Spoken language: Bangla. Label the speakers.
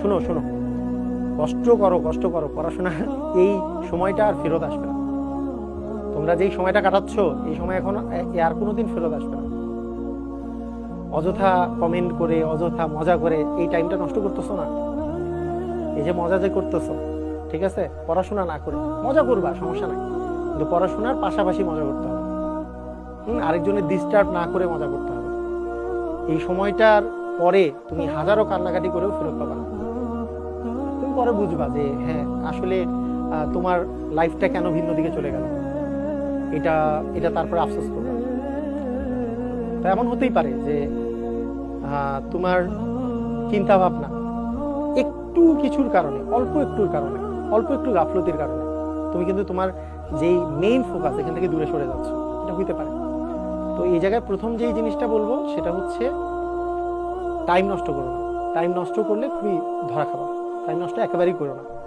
Speaker 1: শুনো শোনো। কষ্ট করো কষ্ট করো। পড়াশোনা এই সময়টা আর ফেরত আসবে না। তোমরা যেই সময়টা কাটাচ্ছ এই সময় এখন আর কোনোদিন ফেরত আসবে না। অযথা কমেন্ট করে অযথা মজা করে এই টাইমটা নষ্ট করতেছো না। এই যে মজা যে করতেছো ঠিক আছে? পড়াশোনা না করে মজা করবা সমস্যা নাই। কিন্তু পড়াশোনার পাশাপাশি মজা করতে হবে। হুম, আরেকজনের ডিস্টার্ব না করে মজা করতে হবে। এই সময়টার পরে তুমি হাজারো কান্নাকাটি করেও ফেরত পাবা না। পরে বুঝবা যে হ্যাঁ আসলে তোমার লাইফটা কেন ভিন্ন দিকে চলে গেল? এটা এটা তারপরে আফসোস করবে। তো এমন হতেই পারে যে তোমার চিন্তা ভাবনা একটু কিছুর কারণে, অল্প একটুর কারণে, অল্প একটু গাফলতির কারণে, তুমি কিন্তু তোমার যেই মেইন ফোকাস এখান থেকে দূরে সরে যাচ্ছ। এটা হইতে পারে। তো এই জায়গায় প্রথম যেই জিনিসটা বলব, সেটা হচ্ছে টাইম নষ্ট করো না। টাইম নষ্ট করলে খুবই ধরা খাবা টাইম নষ্ট একেবারেই করো না।